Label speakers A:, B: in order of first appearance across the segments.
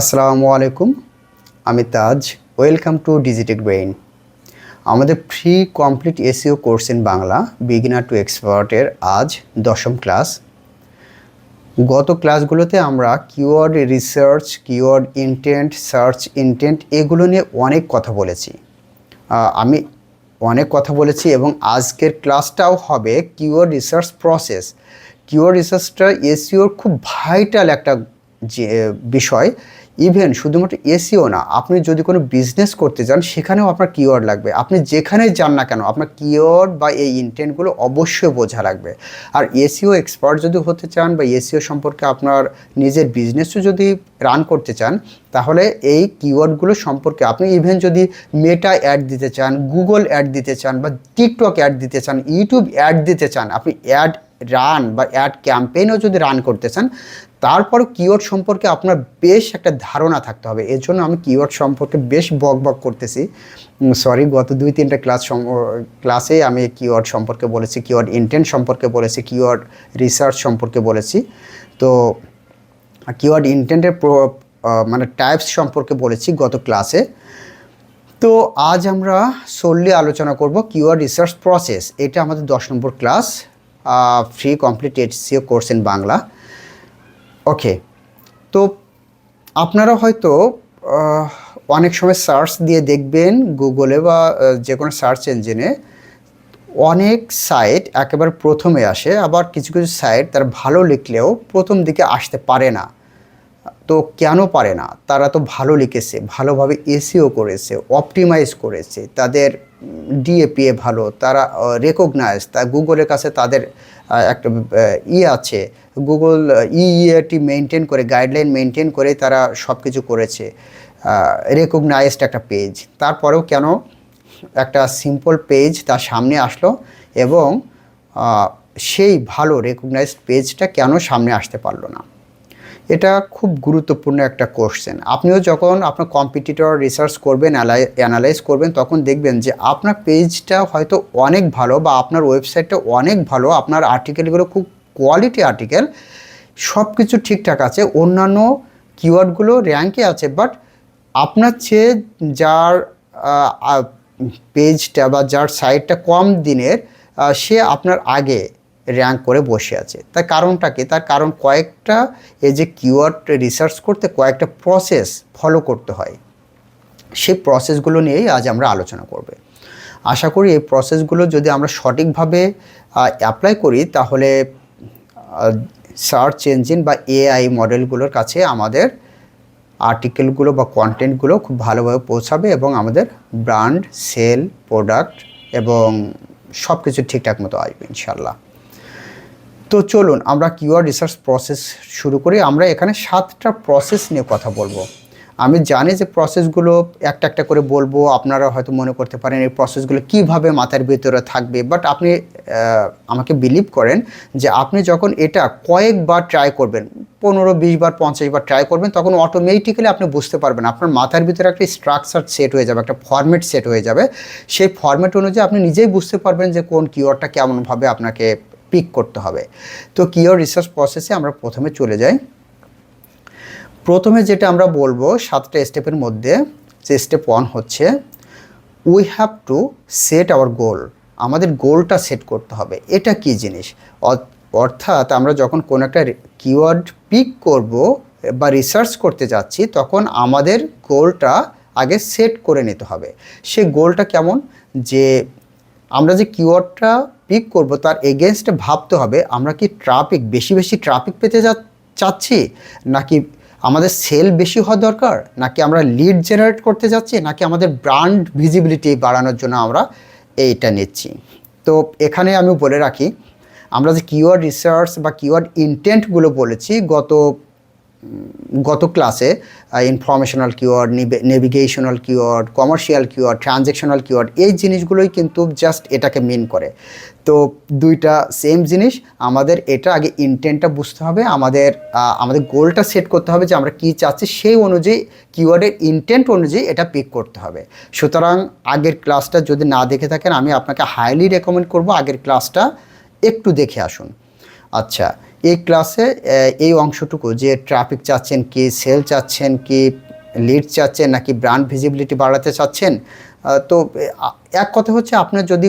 A: আসসালামু আলাইকুম, আমি Taj, welcome to Digitech brain. আমাদের free complete SEO course in Bangla beginner to এক্সপার্টের আজ দশম ক্লাস গত ক্লাসগুলোতে আমরা keyword research keyword intent search intent এগুলো নিয়ে অনেক কথা বলেছি। আমি অনেক কথা বলেছি এবং আজকের ক্লাসটাও হবে কিওয়ার্ড রিসার্চ প্রসেস কিওয়ার্ড রিসার্চটা এসিওর খুব ভাইটাল একটা যে বিষয়। ইভেন শুধুমাত্র এসিও না, আপনি যদি কোনো বিজনেস করতে যান, সেখানেও আপনার কিওয়ার্ড লাগবে। আপনি যেখানেই যান না কেন, আপনার কিওয়ার্ড বা এই ইন্টেন্টগুলো অবশ্যই বোঝা লাগবে। আর এসিও এক্সপার্ট যদি হতে চান বা এসিও সম্পর্কে আপনার নিজের বিজনেসও যদি রান করতে চান, তাহলে এই কিওয়ার্ডগুলো সম্পর্কে আপনি ইভেন যদি মেটা অ্যাড দিতে চান গুগল অ্যাড দিতে চান বা টিকটক অ্যাড দিতে চান ইউটিউব অ্যাড দিতে চান, আপনি অ্যাড রান বা অ্যাড ক্যাম্পেইনও যদি রান করতে চান তারপরও কিওয়ার্ড সম্পর্কে আপনার বেশ একটা ধারণা থাকতে হবে। এর জন্য আমি কিওয়ার্ড সম্পর্কে বেশ বক বক করতেছি। সরি গত দুই, তিনটা ক্লাস ক্লাসে আমি কিওয়ার্ড সম্পর্কে বলেছি কিওয়ার্ড ইন্টেন্ট সম্পর্কে বলেছি কিওয়ার্ড রিসার্চ সম্পর্কে বলেছি। তো কিওয়ার্ড ইন্টেন্টের মানে টাইপস সম্পর্কে বলেছি গত ক্লাসে তো, আজ আমরা সোললি আলোচনা করব কিওয়ার্ড রিসার্চ প্রসেস এটা আমাদের দশ নম্বর class free complete SEO course in Bangla okay তো আপনারা হয়তো অনেক সময় সার্চ দিয়ে দেখবেন গুগলে বা যে কোনো সার্চ ইঞ্জিনে অনেক সাইট একেবারে প্রথমে আসে, আবার কিছু কিছু সাইট তারা ভালো লিখলেও প্রথম দিকে আসতে পারে না। তো কেন পারে না? তারা তো ভালো লিখেছে, ভালোভাবে এসিও করেছে অপটিমাইজ করেছে, তাদের ডিএপিএ ভালো, তারা রেকগনাইজ তা গুগলের কাছে তাদের একটা ই আছে গুগল ইইএটি মেনটেন করে গাইডলাইন মেনটেন করে তারা সব কিছু করেছে রেকগনাইজড একটা পেজ তারপরেও কেন একটা সিম্পল পেজ তার সামনে আসলো এবং সেই ভালো রেকগনাইজড পেজটা কেন সামনে আসতে পারল না? এটা খুব গুরুত্বপূর্ণ একটা কোশ্চেন আপনিও যখন আপনার কম্পিটিটর রিসার্চ করবেন অ্যানালাইজ করবেন, তখন দেখবেন যে আপনার পেজটা হয়তো অনেক ভালো বা আপনার ওয়েবসাইটটা অনেক ভালো, আপনার আর্টিকেলগুলো খুব কোয়ালিটি আর্টিকেল সব কিছু ঠিকঠাক আছে, অন্যান্য কিওয়ার্ডগুলো র্যাঙ্কে আছে বাট আপনার চেয়ে যার পেজটা বা যার সাইটটা কম দিনের সে আপনার আগে র্যাঙ্ক করে বসে আছে। তার কারণটা কি? তার কারণ কয়েকটা এই যে কিওয়ার্ড রিসার্চ করতে কয়েকটা প্রসেস ফলো করতে হয়। সেই প্রসেসগুলো নিয়েই আজ আমরা আলোচনা করব। আশা করি এই প্রসেসগুলো যদি আমরা সঠিকভাবে অ্যাপ্লাই করি, তাহলে সার্চ ইঞ্জিন বা এআই মডেলগুলোর কাছে আমাদের আর্টিকেলগুলো বা কন্টেন্টগুলো খুব ভালোভাবে পৌঁছাবে এবং আমাদের ব্র্যান্ড সেল প্রোডাক্ট এবং সব কিছু ঠিকঠাক মতো আসবে ইনশাল্লাহ তো চলুন আমরা কিউআর রিসার্চ প্রসেস শুরু করি। আমরা এখানে সাতটা প্রসেস নিয়ে কথা বলব। আমি জানি যে প্রসেসগুলো একটা একটা করে বলব, আপনারা হয়তো মনে করতে পারেন এই প্রসেসগুলো কীভাবে মাথার ভিতরে থাকবে বাট আপনি আমাকে বিলিভ করেন যে আপনি যখন এটা কয়েকবার ট্রাই করবেন, পনেরো, বিশ বার, পঞ্চাশ বার ট্রাই করবেন, তখন অটোমেটিক্যালি আপনি বুঝতে পারবেন, আপনার মাথার ভিতরে একটা স্ট্রাকচার সেট হয়ে যাবে, একটা ফরম্যাট সেট হয়ে যাবে। সেই ফরম্যাট অনুযায়ী আপনি নিজেই বুঝতে পারবেন যে কোন কিওয়ার্ডটা কেমনভাবে আপনাকে পিক করতে হবে। তো কিওয়ার্ড রিসার্চ প্রসেসে আমরা প্রথমে চলে যাই। প্রথমে যেটা আমরা বলব, সাতটা স্টেপের মধ্যে যে স্টেপ ওয়ান হচ্ছে we have to set our goal আমাদের গোলটা সেট করতে হবে। এটা কি জিনিস? অর্থাৎ আমরা যখন কোনো একটা কিওয়ার্ড পিক করব বা রিসার্চ করতে যাচ্ছি, তখন আমাদের গোলটা আগে সেট করে নিতে হবে। সে গোলটা কেমন? যে আমরা যে কিওয়ার্ডটা পিক করব, তার এগেনস্টে ভাবতে হবে, আমরা কি ট্রাফিক বেশি বেশি ট্রাফিক পেতে যা চাচ্ছি? নাকি আমাদের সেল বেশি হওয়া দরকার? নাকি আমরা লিড জেনারেট করতে যাচ্ছি? নাকি আমাদের ব্র্যান্ড ভিজিবিলিটি বাড়ানোর জন্য আমরা এইটা নিচ্ছি? তো এখানে আমি বলে রাখি, আমরা যে কিওয়ার্ড রিসার্চ বা কিওয়ার্ড ইন্টেন্টগুলো বলেছি, গত গত ক্লাসে informational keyword navigational keyword commercial keyword transactional keyword এই জিনিসগুলোই কিন্তু জাস্ট এটাকে মিন করে। তো দুইটা সেম জিনিস, আমাদের এটা আগে ইন্টেন্টটা বুঝতে হবে, আমাদের আমাদের গোলটা সেট করতে হবে যে আমরা কী চাচ্ছি, সেই অনুযায়ী কিওয়ার্ডের ইন্টেন্ট অনুযায়ী এটা পিক করতে হবে। সুতরাং আগের ক্লাসটা যদি না দেখে থাকেন, আমি আপনাকে হাইলি রেকমেন্ড করব আগের ক্লাসটা একটু দেখে আসুন। আচ্ছা এই ক্লাসে এই অংশটুকু যে ট্রাফিক চাচ্ছেন, কি সেল চাচ্ছেন, কি লিড চাচ্ছেন, নাকি ব্র্যান্ড ভিজিবিলিটি বাড়াতে চাচ্ছেন তো এক কথা হচ্ছে আপনার যদি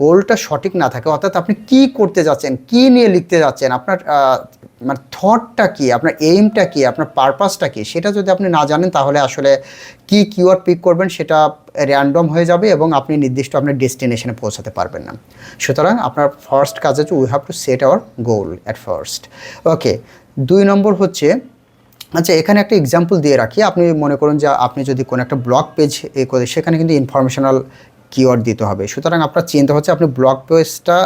A: গোলটা সঠিক না থাকে, অর্থাৎ আপনি কি করতে যাচ্ছেন, কি নিয়ে লিখতে যাচ্ছেন, আপনার মানে থটটা কী? আপনার এইমটা কী? আপনার পারপাসটা কী? সেটা যদি আপনি না জানেন, তাহলে আসলে কি কিওয়ার্ড পিক করবেন সেটা র্যান্ডম হয়ে যাবে এবং আপনি নির্দিষ্ট আপনার ডেস্টিনেশনে পৌঁছাতে পারবেন না। সুতরাং আপনার ফার্স্ট কাজ হচ্ছে we have to set our goal at first okay দুই নম্বর হচ্ছে আচ্ছা এখানে একটা এক্সাম্পল দিয়ে রাখি। আপনি মনে করুন যে আপনি যদি কোনো একটা ব্লগ পেজ এ করে, সেখানে কিন্তু ইনফরমেশনাল কিওয়ার্ড দিতে হবে। সুতরাং আপনার চিন্তা হচ্ছে আপনি ব্লগ পেজটা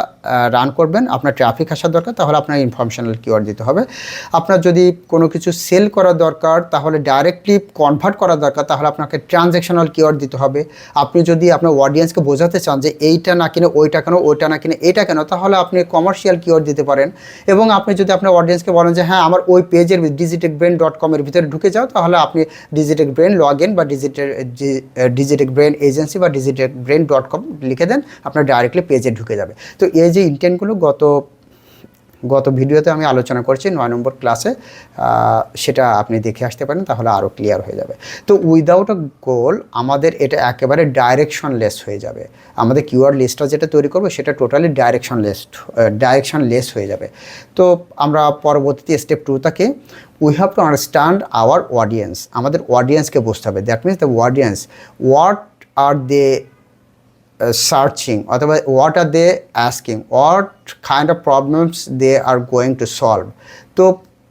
A: রান করবেন, আপনার ট্রাফিক আসার দরকার, তাহলে আপনার ইনফরমেশনাল কিওয়ার্ড দিতে হবে। আপনার যদি কোনো কিছু সেল করার দরকার, তাহলে ডাইরেক্টলি কনভার্ট করা দরকার, তাহলে আপনাকে ট্রানজ্যাকশনাল কিওয়ার্ড দিতে হবে। আপনি যদি আপনার অডিয়েন্সকে বোঝাতে চান যে এইটা না কিনে, ওইটা কেন, ওইটা না কিনে এইটা কেন, তাহলে আপনি কমার্শিয়াল কিওয়ার্ড দিতে পারেন। এবং আপনি যদি আপনার অডিয়েন্সকে বলেন যে হ্যাঁ আমার ওই পেজের ডিজিটেক ব্রেন ডট কমের ভিতরে ঢুকে যাও তাহলে আপনি ডিজিটেক ব্রেন লগ ইন বা ডিজিটেক ডিজিটেক ব্রেন এজেন্সি বা ডিজিটেক ব্রেন ডট কম লিখে দেন, আপনার ডাইরেক্টলি পেজে ঢুকে যাবে। তো এই যে ইন্টেন্টগুলো গত গত ভিডিওতে আমি আলোচনা করছি, নয় নম্বর ক্লাসে সেটা আপনি দেখে আসতে পারেন, তাহলে আরও ক্লিয়ার হয়ে যাবে। তো উইদাউট আ গোল আমাদের এটা একেবারে ডাইরেকশনলেস হয়ে যাবে। আমাদের কিওয়ার্ড লিস্টটা যেটা তৈরি করব, সেটা টোটালি ডাইরেকশনলেস ডাইরেকশনলেস হয়ে যাবে। তো আমরা পরবর্তীতে step টুটাকে we have to understand our audience আমাদের অডিয়েন্সকে বুঝতে হবে। That means the audience what are they searching অথবা what are they asking what kind of problems they are going to solve তো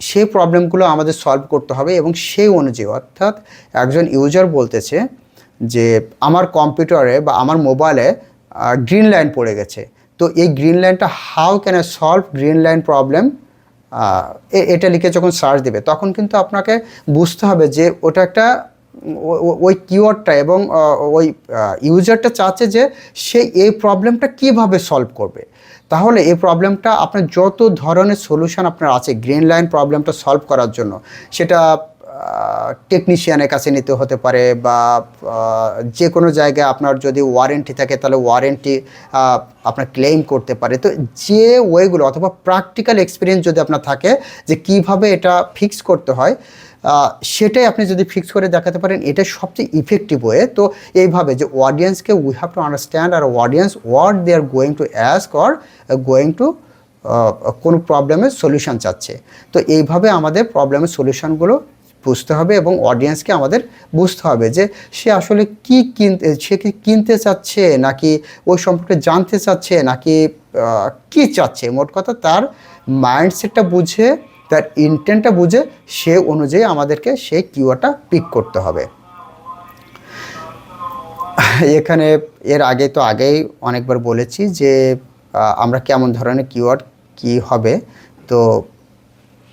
A: সেই প্রবলেমগুলো আমাদের সলভ করতে হবে এবং সেই অনুযায়ী, অর্থাৎ একজন ইউজার বলতেছে যে, আমার কম্পিউটারে বা আমার মোবাইলে গ্রিন লাইন পড়ে গেছে। তো এই গ্রিন লাইনটা how can I solve green line problem এটা লিখে যখন সার্চ দেবে, তখন কিন্তু আপনাকে বুঝতে হবে যে, ওটা একটা ওই কিওয়ার্ডটা এবং ওই ইউজারটা চাচ্ছে যে সে এই প্রবলেমটা কীভাবে সলভ করবে। তাহলে এই প্রবলেমটা আপনার যত ধরনের সলিউশন আপনার আছে গ্রিন লাইন প্রবলেমটা সলভ করার জন্য, সেটা টেকনিশিয়ানের কাছে নিতে হতে পারে বা যে কোনো জায়গায় আপনার যদি ওয়ারেন্টি থাকে, তাহলে ওয়ারেন্টি আপনার ক্লেম করতে পারে। তো যে ওয়েগুলো অথবা প্র্যাকটিক্যাল এক্সপিরিয়েন্স যদি আপনার থাকে, যে কীভাবে এটা ফিক্স করতে হয় সেটাই আপনি যদি ফিক্স করে দেখাতে পারেন, এটা সবচেয়ে ইফেক্টিভ ওয়ে তো এইভাবে যে অডিয়েন্সকে we have to understand R audience what they are going to ask or going to কোনো প্রবলেমের সলিউশন চাচ্ছে। তো এইভাবে আমাদের প্রবলেমের সলিউশনগুলো বুঝতে হবে এবং অডিয়েন্সকে আমাদের বুঝতে হবে যে সে আসলে কি কিনতে, সে কি কিনতে চাচ্ছে, নাকি ওই সম্পর্কে জানতে চাচ্ছে, নাকি কি চাচ্ছে। মোট কথা তার মাইন্ডসেটটা বুঝে তার ইন্টেন্টটা বুঝে সে অনুযায়ী আমাদেরকে সেই কিওয়ার্ডটা পিক করতে হবে। এখানে এর আগে তো আগেই অনেকবার বলেছি যে আমরা কেমন ধরনের কিওয়ার্ড কি হবে? তো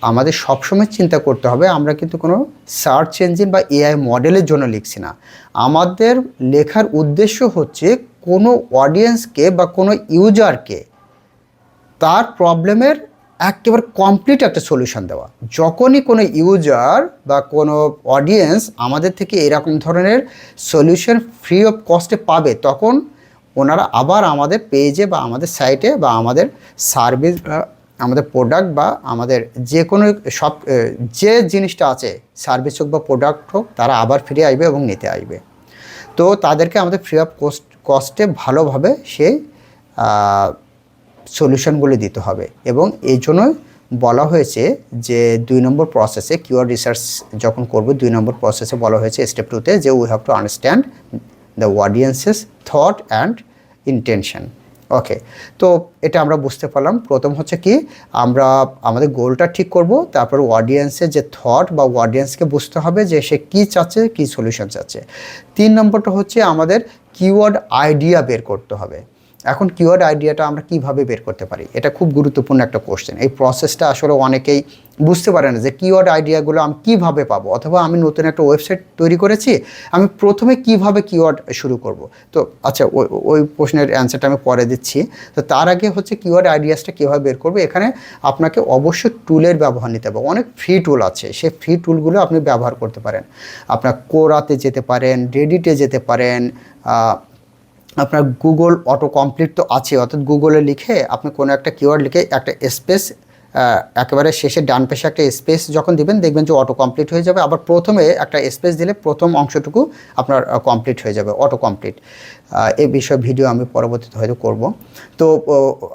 A: আমাদের সবসময় চিন্তা করতে হবে, আমরা কিন্তু কোনো সার্চ ইঞ্জিন বা এআই মডেলের জন্য লিখছি না। আমাদের লেখার উদ্দেশ্য হচ্ছে কোনো অডিয়েন্সকে বা কোনো ইউজারকে তার প্রবলেমের একেবারে কমপ্লিট একটা সলিউশন দেওয়া। যখনই কোনো ইউজার বা কোনো অডিয়েন্স আমাদের থেকে এরকম ধরনের সলিউশন ফ্রি অফ কস্টে পাবে, তখন ওনারা আবার আমাদের পেজে বা আমাদের সাইটে বা আমাদের সার্ভিস আমাদের প্রোডাক্ট বা আমাদের যে কোনো সব যে জিনিসটা আছে সার্ভিস হোক বা প্রোডাক্ট হোক, তারা আবার ফিরে আসবে এবং নিতে আসবে। তো তাদেরকে আমাদের ফ্রি অফ কস্ট কস্টে ভালোভাবে সেই সলিউশনগুলি দিতে হবে। এবং এই জন্যই বলা হয়েছে যে দুই নম্বর প্রসেসে কিওয়ার্ড রিসার্চ যখন করব, দুই নম্বর প্রসেসে বলা হয়েছে স্টেপ টুতে যে we have to understand the audiences thought and intention okay তো এটা আমরা বুঝতে পারলাম। প্রথম হচ্ছে কি, আমরা আমাদের গোলটা ঠিক করব, তারপর অডিয়েন্সের যে থট বা অডিয়েন্সকে বুঝতে হবে যে সে কী চাচ্ছে, কী সলিউশন চাচ্ছে। তিন নম্বরটা হচ্ছে আমাদের কিওয়ার্ড আইডিয়া বের করতে হবে। এখন কিওয়ার্ড আইডিয়াটা আমরা কীভাবে বের করতে পারি? এটা খুব গুরুত্বপূর্ণ একটা কোশ্চেন এই প্রসেসটা আসলে অনেকেই বুঝতে পারে না যে কিওয়ার্ড আইডিয়াগুলো আমি কীভাবে পাবো? অথবা আমি নতুন একটা ওয়েবসাইট তৈরি করেছি, আমি প্রথমে কীভাবে কিওয়ার্ড শুরু করব? তো আচ্ছা ওই ওই প্রশ্নের অ্যান্সারটা আমি পরে দিচ্ছি। তো তার আগে হচ্ছে কিওয়ার্ড আইডিয়াসটা কীভাবে বের করব? এখানে আপনাকে অবশ্যই টুলের ব্যবহার নিতে হবে। অনেক ফ্রি টুল আছে। সেই ফ্রি টুলগুলো আপনি ব্যবহার করতে পারেন। আপনার কোরাতে যেতে পারেন রেডিটে যেতে পারেন আপনার গুগল অটো কমপ্লিট তো আছে, অর্থাৎ গুগলে লিখে আপনি কোনো একটা কিওয়ার্ড লিখে একটা স্পেস একেবারে শেষে ডান পাশে একটা স্পেস যখন দিবেন, দেখবেন যে অটো কমপ্লিট হয়ে যাবে। আবার প্রথমে একটা স্পেস দিলে প্রথম অংশটুকু আপনার কমপ্লিট হয়ে যাবে অটো কমপ্লিট এ বিষয়ে ভিডিও আমি পরবর্তীতে হয়তো করব। তো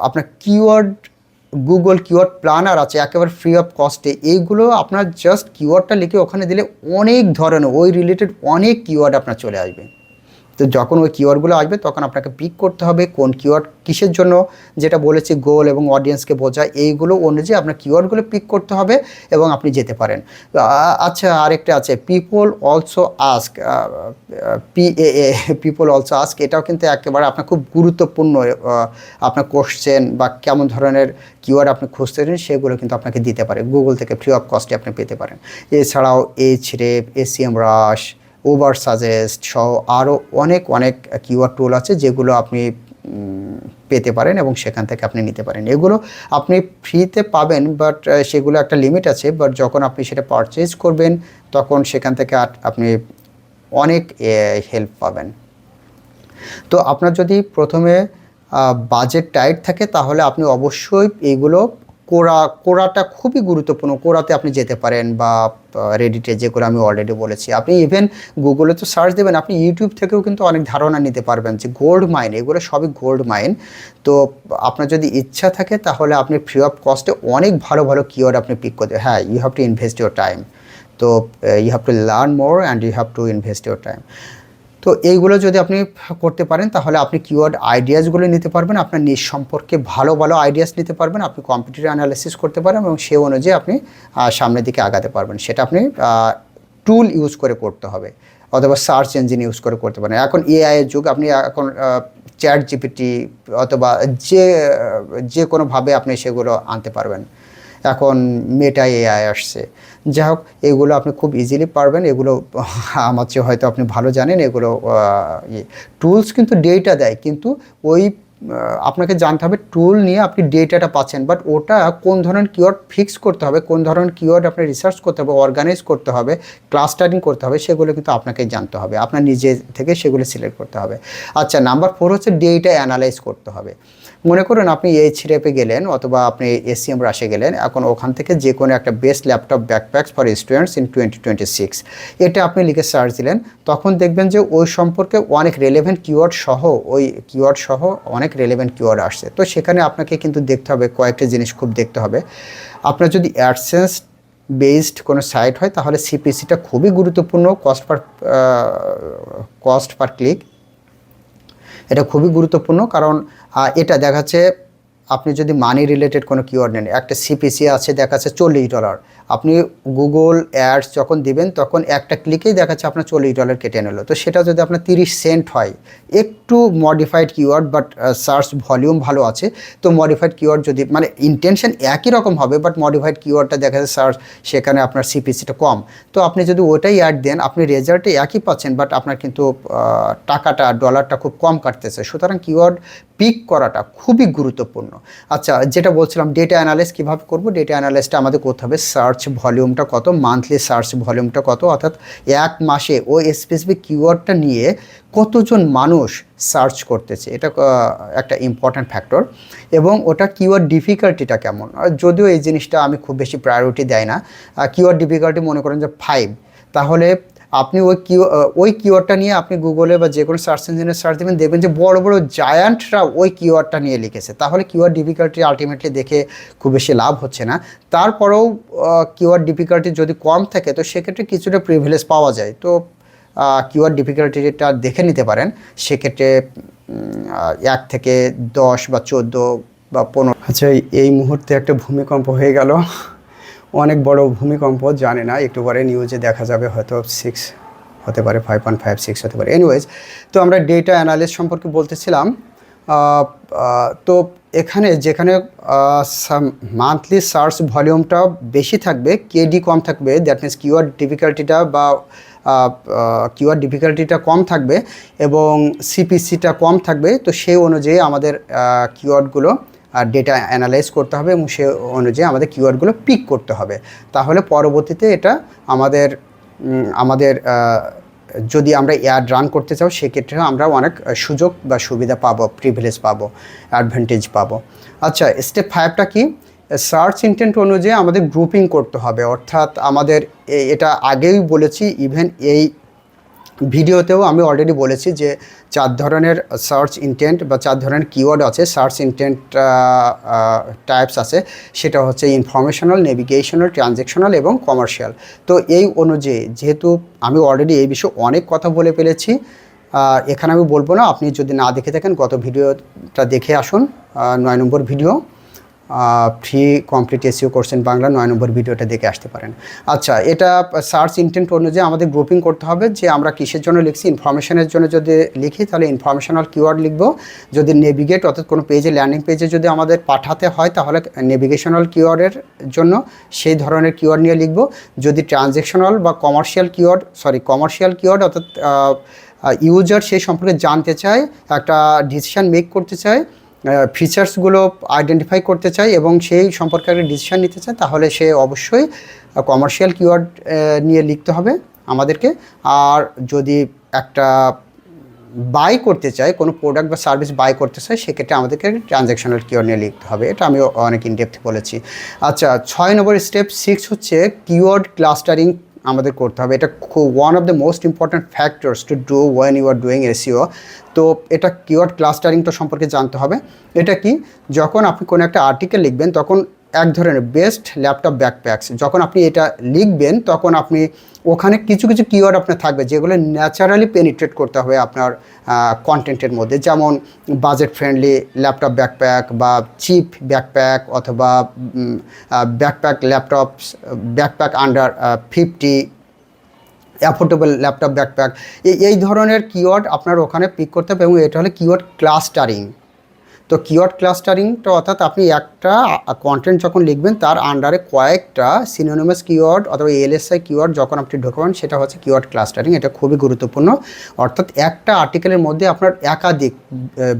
A: আপনার কিওয়ার্ড গুগল কিওয়ার্ড প্ল্যানার আছে, একেবারে ফ্রি অফ কস্টে এইগুলো আপনার জাস্ট কিওয়ার্ডটা লিখে ওখানে দিলে অনেক ধরনের, ওই রিলেটেড অনেক কিওয়ার্ড আপনার চলে আসবে। তো যখন ওই কিওয়ার্ডগুলো আসবে, তখন আপনাকে পিক করতে হবে কোন কিওয়ার্ড কিসের জন্য, যেটা বলেছি গোল এবং অডিয়েন্সকে বোঝায়, এইগুলো অনুযায়ী আপনার কিওয়ার্ডগুলো পিক করতে হবে এবং আপনি যেতে পারেন। আচ্ছা আরেকটা আছে people also ask P A people also ask এটাও কিন্তু একেবারে আপনার খুব গুরুত্বপূর্ণ আপনার কোশ্চেন বা কেমন ধরনের কিওয়ার্ড আপনি খুঁজতেছেন সেগুলো কিন্তু আপনাকে দিতে পারে। গুগল থেকে ফ্রি অফ কস্টে আপনি পেতে পারেন। এছাড়াও এইচ রেপ এসিএম রাশ ওভার সাজেস্ট সহ আরও অনেক অনেক কিওয়ার্ড টুল আছে যেগুলো আপনি পেতে পারেন এবং সেখান থেকে আপনি নিতে পারেন। এগুলো আপনি ফ্রিতে পাবেন বাট সেগুলো একটা লিমিট আছে বাট যখন আপনি সেটা পারচেজ করবেন, তখন সেখান থেকে আপনি অনেক হেল্প পাবেন। তো আপনার যদি প্রথমে বাজেট টাইট থাকে, তাহলে আপনি অবশ্যই এইগুলো কোরা, কোরাটা খুবই গুরুত্বপূর্ণ। কোরাতে আপনি যেতে পারেন বা রেডিটে যেগুলো আমি অলরেডি বলেছি। আপনি ইভেন গুগলে তো সার্চ দেবেন, আপনি ইউটিউব থেকেও কিন্তু অনেক ধারণা নিতে পারবেন যে গোল্ড মাইন এগুলো সবই গোল্ড মাইন তো আপনার যদি ইচ্ছা থাকে তাহলে আপনি ফ্রি অফ কস্টে অনেক ভালো ভালো কিওর আপনি পিক করতে হ্যাঁ you have to invest your time তো you have to learn more and you have to invest your time তো এইগুলো যদি আপনি করতে পারেন, তাহলে আপনি কিওয়ার্ড আইডিয়াসগুলো নিতে পারবেন, আপনার নিজ সম্পর্কে ভালো ভালো আইডিয়াস নিতে পারবেন, আপনি কম্পিউটার অ্যানালাইসিস করতে পারেন এবং সে অনুযায়ী আপনি সামনের দিকে আগাতে পারবেন। সেটা আপনি টুল ইউজ করে করতে হবে, অথবা সার্চ ইঞ্জিন ইউজ করে করতে পারেন। এখন এআইয়ের যুগ, আপনি এখন চ্যাট জিপিটি অথবা যে যে কোনোভাবে আপনি সেগুলো আনতে পারবেন। এখন মেটা এআই আসছে। যাই হোক এগুলো আপনি খুব ইজিলি পারবেন। এগুলো, আমার চেয়ে হয়তো আপনি ভালো জানেন, এগুলো টুলস কিন্তু ডেটা দেয়। কিন্তু ওই আপনাকে জানতে হবে টুল নিয়ে আপনি ডেটাটা পাচ্ছেন। বাট ওটা কোন ধরনের কিওয়ার্ড ফিক্স করতে হবে, কোন ধরনের কিওয়ার্ড আপনি রিসার্চ করতে হবে অর্গানাইজ করতে হবে ক্লাস্টারিং করতে হবে, সেগুলো কিন্তু আপনাকে জানতে হবে। আপনার নিজে থেকে সেগুলো সিলেক্ট করতে হবে। আচ্ছা নাম্বার ফোর হচ্ছে ডেটা অ্যানালাইজ করতে হবে। মনে করুন আপনি এইচ রেপে গেলেন অথবা আপনি এসিএম রাশে গেলেন, এখন ওখান থেকে যে কোনো একটা best laptop backpacks for students in twenty twenty six এটা আপনি লিখে সার্চ দিলেন, তখন দেখবেন যে ওই সম্পর্কে অনেক রেলেভেন্ট কিওয়ার্ড সহ, ওই কিওয়ার্ড সহ অনেক রেলেভেন্ট কিওয়ার্ড আসছে। তো সেখানে আপনাকে কিন্তু দেখতে হবে, কয়েকটা জিনিস খুব দেখতে হবে। আপনার যদি অ্যাডসেন্স বেসড কোনো সাইট হয়, তাহলে সিপিসিটা খুবই গুরুত্বপূর্ণ cost per cost per click এটা খুবই গুরুত্বপূর্ণ, কারণ এটা দেখাচ্ছে আপনি যদি মানি রিলেটেড কোনো কিওয়ার্ড নেন, একটা সিপিসি আছে, দেখাচ্ছে চল্লিশ ডলার আপনি গুগল অ্যাডস যখন দিবেন, তখন একটা ক্লিকেই দেখাচ্ছে আপনার চল্লিশ ডলার কেটে নিল। তো সেটা যদি আপনার তিরিশ সেন্ট হয়, একটু modified keyword but search volume ভালো আছে, তো মডিফাইড কিওয়ার্ড যদি মানে ইন্টেনশন একই রকম হবে বাট মডিফাইড কিওয়ার্ডটা দেখা যাচ্ছে সার্চ সেখানে আপনার সিপিসিটা কম। তো আপনি যদি ওটাই অ্যাড দেন, আপনি রেজাল্টে একই পাচ্ছেন বাট আপনার কিন্তু টাকাটা ডলারটা খুব কম কাটতেছে। সুতরাং কিওয়ার্ড পিক করাটা খুবই গুরুত্বপূর্ণ। আচ্ছা যেটা বলছিলাম ডেটা অ্যানালাইস কীভাবে করব? ডেটা অ্যানালাইসটা আমাদের করতে হবে সার্চ ভলিউমটা কত মান্থলি সার্চ ভলিউমটা কত, অর্থাৎ এক মাসে ওই স্পেসিফিক কিওয়ার্ডটা নিয়ে কতজন মানুষ সার্চ করতেছে। এটা একটা ইম্পর্ট্যান্ট ফ্যাক্টর এবং ওটা কিওয়ার্ড ডিফিকাল্টিটা কেমন? যদিও এই জিনিসটা আমি খুব বেশি প্রায়োরিটি দেয় না কিওয়ার্ড ডিফিকাল্টি মনে করেন যে ফাইভ তাহলে আপনি ওই কিউ ওই কিওয়ার্ডটা নিয়ে আপনি গুগলে বা যে কোনো সার্চ ইঞ্জিনে সার্চ দেবেন, দেখবেন যে বড় বড় জায়ান্টরা ওই কিওয়ার্ডটা নিয়ে লিখেছে। তাহলে কিওয়ার্ড ডিফিকাল্টি আলটিমেটলি দেখে খুব বেশি লাভ হচ্ছে না। তারপরেও কিওয়ার্ড ডিফিকাল্টি যদি কম থাকে, তো সেক্ষেত্রে কিছুটা প্রিভিলেজ পাওয়া যায়। তো কিওয়ার্ড ডিফিকাল্টিটা দেখে নিতে পারেন। সেক্ষেত্রে এক থেকে দশ বা চোদ্দ বা পনেরো। আচ্ছা এই মুহূর্তে একটা ভূমিকম্প হয়ে গেল। অনেক বড় ভূমিকম্প জানে না, একটু পরে নিউজে দেখা যাবে, হয়তো সিক্স হতে পারে ফাইভ পয়েন্ট ফাইভ সিক্স হতে পারে। এনিওয়েজ তো আমরা ডেটা অ্যানালিস সম্পর্কে বলতেছিলাম তো এখানে যেখানে মান্থলি সার্চ ভলিউমটা বেশি থাকবে কেডি কম থাকবে দ্যাট মিনস কিওয়ার্ড ডিফিকাল্টিটা বা কিওয়ার্ড ডিফিকাল্টিটা কম থাকবে এবং সিপিসিটা কম থাকবে, তো সেই অনুযায়ী আমাদের কিওয়ার্ডগুলো আর ডেটা অ্যানালাইজ করতে হবে এবং সে অনুযায়ী আমাদের কিওয়ার্ডগুলো পিক করতে হবে। তাহলে পরবর্তীতে এটা আমাদের আমাদের যদি আমরা অ্যাড রান করতে চাও সেক্ষেত্রে আমরা অনেক সুযোগ বা সুবিধা পাবো প্রিভিলেজ পাবো অ্যাডভান্টেজ পাবো। আচ্ছা স্টেপ ফাইভটা কি? সার্চ ইন্টেন্ট অনুযায়ী আমাদের গ্রুপিং করতে হবে। অর্থাৎ আমাদের এটা আগেই বলেছি ইভেন এই ভিডিওতেও আমি অলরেডি বলেছি যে চার ধরনের সার্চ ইন্টেন্ট বা চার ধরনের কিওয়ার্ড আছে সার্চ ইন্টেন্ট টাইপস আছে। সেটা হচ্ছে ইনফরমেশনাল নেভিগেশনাল ট্রানজেকশনাল এবং কমার্শিয়াল তো এই অনুযায়ী যেহেতু আমি অলরেডি এই বিষয়ে অনেক কথা বলে ফেলেছি এখানে আমি বলব না, আপনি যদি না দেখে থাকেন, গত ভিডিওটা দেখে আসুন নয় নম্বর video free complete SEO course in Bangla নয় নম্বর ভিডিওটা দেখে আসতে পারেন। আচ্ছা এটা সার্চ ইন্টেন্ট অনুযায়ী আমাদের গ্রুপিং করতে হবে যে আমরা কিসের জন্য লিখছি। ইনফরমেশনের জন্য যদি লিখি, তাহলে ইনফরমেশনাল কিওয়ার্ড লিখব। যদি নেভিগেট অর্থাৎ কোনো পেজে ল্যান্ডিং পেজে যদি আমাদের পাঠাতে হয়, তাহলে নেভিগেশনাল কিওয়ার্ডের জন্য সেই ধরনের কিওয়ার্ড নিয়ে লিখব। যদি ট্রানজেকশনাল বা commercial keyword sorry commercial keyword অর্থাৎ ইউজার সেই সম্পর্কে জানতে চায়, একটা ডিসিশন মেক করতে চায় ফিচার্সগুলো আইডেন্টিফাই করতে চায় এবং সেই সম্পর্কে একটা ডিসিশন নিতে চায়, তাহলে সে অবশ্যই কমার্শিয়াল কিওয়ার্ড নিয়ে লিখতে হবে আমাদেরকে। আর যদি একটা বাই করতে চায়, কোনো প্রোডাক্ট বা সার্ভিস বাই করতে চায়, সেক্ষেত্রে আমাদেরকে ট্রানজ্যাকশনাল কিওয়ার্ড নিয়ে লিখতে হবে। এটা আমি অনেক ইনডেপথ বলেছি। আচ্ছা ছয় নম্বর স্টেপ সিক্স হচ্ছে কিওয়ার্ড ক্লাস্টারিং আমাদের করতে হবে। এটা খুব one of the most important factors to do when you are doing SEO তো এটা কিওয়ার্ড ক্লাস্টারিংটা সম্পর্কে জানতে হবে। এটা কি? যখন আপনি কোনো একটা আর্টিকেল লিখবেন, তখন এক ধরনের বেস্ট ল্যাপটপ ব্যাকপ্যাকস যখন আপনি এটা লিখবেন, তখন আপনি ওখানে কিছু কিছু কিওয়ার্ড আপনার থাকবে, যেগুলো ন্যাচারালি পেনিট্রেট করতে হবে আপনার কন্টেন্টের মধ্যে। যেমন বাজেট ফ্রেন্ডলি ল্যাপটপ ব্যাকপ্যাক বা চিপ ব্যাকপ্যাক অথবা backpack laptop backpack under fifty affordable laptop backpack এই ধরনের কিওয়ার্ড আপনার ওখানে পিক করতে হবে এবং এটা হলো কিওয়ার্ড ক্লাস্টারিং তো কিওয়ার্ড ক্লাস্টারিংটা অর্থাৎ আপনি একটা কন্টেন্ট যখন লিখবেন, তার আন্ডারে কয়েকটা সিনোনিমাস কিওয়ার্ড অথবা এলএসআই কিওয়ার্ড যখন আপনি ঢোকাবেন, সেটা হচ্ছে কিওয়ার্ড ক্লাস্টারিং এটা খুবই গুরুত্বপূর্ণ। অর্থাৎ একটা আর্টিকেলের মধ্যে আপনার একাধিক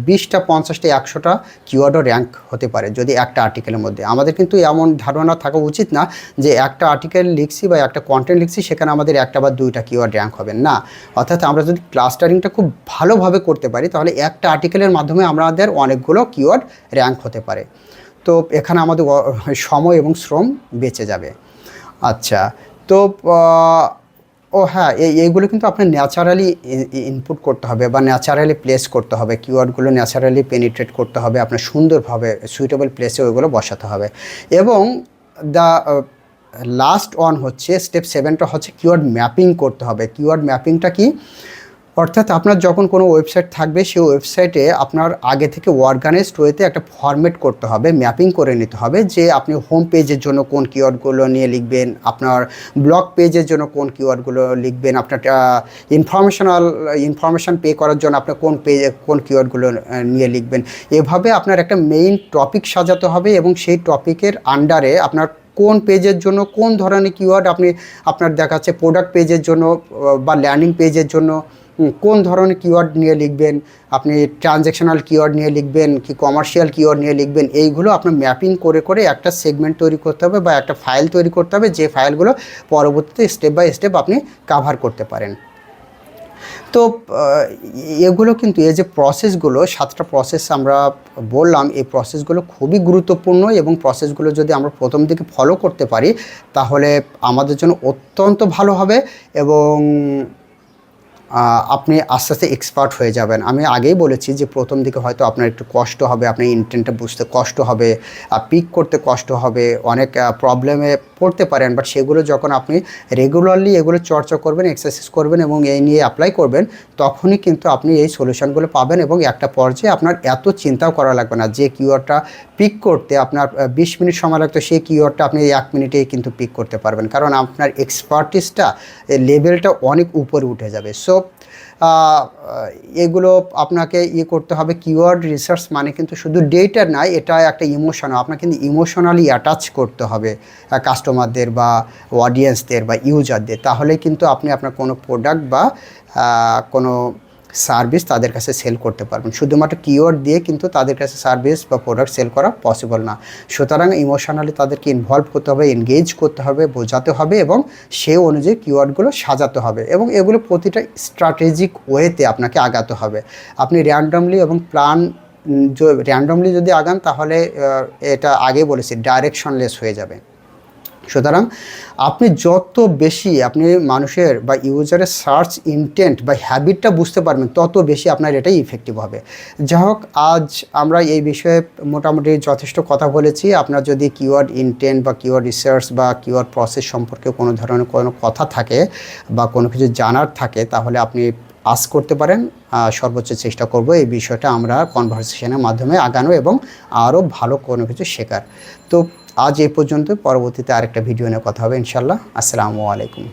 A: বিশটা, পঞ্চাশটা, একশোটা কিওয়ার্ডও র্যাঙ্ক হতে পারে যদি একটা আর্টিকেলের মধ্যে। আমাদের কিন্তু এমন ধারণা থাকা উচিত না যে একটা আর্টিকেল লিখছি বা একটা কন্টেন্ট লিখছি, সেখানে আমাদের একটা বা দুইটা কিওয়ার্ড র্যাঙ্ক হবে। না। অর্থাৎ আমরা যদি ক্লাস্টারিংটা খুব ভালোভাবে করতে পারি, তাহলে একটা আর্টিকেলের মাধ্যমে আমাদের অনেকগুলো কিওয়ার্ড র্যাঙ্ক হতে পারে। তো এখানে আমাদের সময় এবং শ্রম বেঁচে যাবে। আচ্ছা তো ও হ্যাঁ এই এইগুলো কিন্তু আপনার ন্যাচারালি ইনপুট করতে হবে বা ন্যাচারালি প্লেস করতে হবে। কিওয়ার্ডগুলো ন্যাচারালি পেনিট্রেট করতে হবে, আপনার সুন্দরভাবে সুইটেবল প্লেসে ওইগুলো বসাতে হবে। এবং দ্য লাস্ট ওয়ান হচ্ছে স্টেপ সেভেনটা হচ্ছে কিওয়ার্ড ম্যাপিং করতে হবে। কিওয়ার্ড ম্যাপিংটা কি? অর্থাৎ আপনার যখন কোনো ওয়েবসাইট থাকবে, সেই ওয়েবসাইটে আপনার আগে থেকে অর্গানাইজড ওয়েতে একটা ফরম্যাট করতে হবে ম্যাপিং করে নিতে হবে যে আপনি হোম পেজের জন্য কোন কিওয়ার্ডগুলো নিয়ে লিখবেন, আপনার ব্লগ পেজের জন্য কোন কিওয়ার্ডগুলো লিখবেন, আপনার ইনফরমেশনাল ইনফরমেশান পে করার জন্য আপনার কোন পেজে কোন কিওয়ার্ডগুলো নিয়ে লিখবেন। এভাবে আপনার একটা মেইন টপিক সাজাতে হবে এবং সেই টপিকের আন্ডারে আপনার কোন পেজের জন্য, কোন ধরনের কিওয়ার্ড আপনি, আপনার দেখাচ্ছে প্রোডাক্ট পেজের জন্য বা ল্যান্ডিং পেজের জন্য কোন ধরনের কিওয়ার্ড নিয়ে লিখবেন? আপনি ট্রানজ্যাকশনাল কিওয়ার্ড নিয়ে লিখবেন কি কমার্শিয়াল কিওয়ার্ড নিয়ে লিখবেন? এইগুলো আপনার ম্যাপিং করে করে একটা সেগমেন্ট তৈরি করতে হবে বা একটা ফাইল তৈরি করতে হবে, যে ফাইলগুলো পরবর্তীতে স্টেপ বাই স্টেপ আপনি কাভার করতে পারেন। তো এগুলো কিন্তু এই যে প্রসেসগুলো সাতটা প্রসেস আমরা বললাম, এই প্রসেসগুলো খুবই গুরুত্বপূর্ণ এবং প্রসেসগুলো যদি আমরা প্রথম দিকে ফলো করতে পারি, তাহলে আমাদের জন্য অত্যন্ত ভালো হবে এবং আপনি আস্তে আস্তে এক্সপার্ট হয়ে যাবেন। আমি আগেই বলেছি যে প্রথম দিকে হয়তো আপনার একটু কষ্ট হবে আপনার ইন্টেন্টটা বুঝতে কষ্ট হবে পিক করতে কষ্ট হবে, অনেক প্রবলেমে পড়তে পারেন বাট সেগুলো যখন আপনি রেগুলারলি এগুলো চর্চা করবেন এক্সারসাইজ করবেন এবং এই নিয়ে অ্যাপ্লাই করবেন, তখনই কিন্তু আপনি এই সলিউশনগুলো পাবেন এবং একটা পর্যায়ে আপনার এত চিন্তাও করা লাগবে না। যে কিওয়ার্ডটা পিক করতে আপনার বিশ মিনিট সময় লাগতো, সেই কিওয়ার্ডটা আপনি এক মিনিটেই কিন্তু পিক করতে পারবেন। কারণ আপনার এক্সপার্টিসটা লেভেলটা অনেক উপরে উঠে যাবে। সো এগুলো আপনাকে ইয়ে করতে হবে কিওয়ার্ড রিসার্চ মানে কিন্তু শুধু ডেটা নয় এটা একটা ইমোশন আপনাকে কিন্তু ইমোশনালি অ্যাটাচ করতে হবে কাস্টমারদের বা অডিয়েন্সদের বা ইউজারদের তাহলে কিন্তু আপনি আপনার কোনো প্রোডাক্ট বা কোনো সার্ভিস তাদের কাছে সেল করতে পারবেন। শুধুমাত্র কিওয়ার্ড দিয়ে কিন্তু তাদের কাছে সার্ভিস বা প্রোডাক্ট সেল করা পসিবল না। সুতরাং ইমোশনালি তাদেরকে ইনভলভ করতে হবে এনগেজ করতে হবে, বোঝাতে হবে এবং সে অনুযায়ী কিওয়ার্ডগুলো সাজাতে হবে এবং এগুলো প্রতিটা স্ট্র্যাটেজিক ওয়েতে আপনাকে আগাতে হবে। আপনি র্যান্ডমলি এবং প্ল্যান র্যান্ডমলি যদি আগান তাহলে এটা আগে বলেছি ডাইরেকশনলেস হয়ে যাবে। সুতরাং আপনি যত বেশি আপনি মানুষের বা ইউজারের সার্চ ইন্টেন্ট বা হ্যাবিটটা বুঝতে পারবেন, তত বেশি আপনার এটাই ইফেক্টিভ হবে। যাই হোক, আজ আমরা এই বিষয়ে মোটামুটি যথেষ্ট কথা বলেছি। আপনার যদি কিওয়ার্ড ইন্টেন্ট বা কিওয়ার্ড রিসার্চ বা কিওয়ার্ড প্রসেস সম্পর্কে কোনো ধরনের কোনো কথা থাকে বা কোনো কিছু জানার থাকে, তাহলে আপনি আস করতে পারেন। সর্বোচ্চ চেষ্টা করব এই বিষয়টা আমরা কনভারসেশনের মাধ্যমে আগানো এবং আরও ভালো কোনো কিছু শেখার। তো আজ এই পর্যন্ত পরবর্তীতে আরেকটা ভিডিও নিয়ে কথা হবে ইনশাল্লাহ আসসালামু আলাইকুম।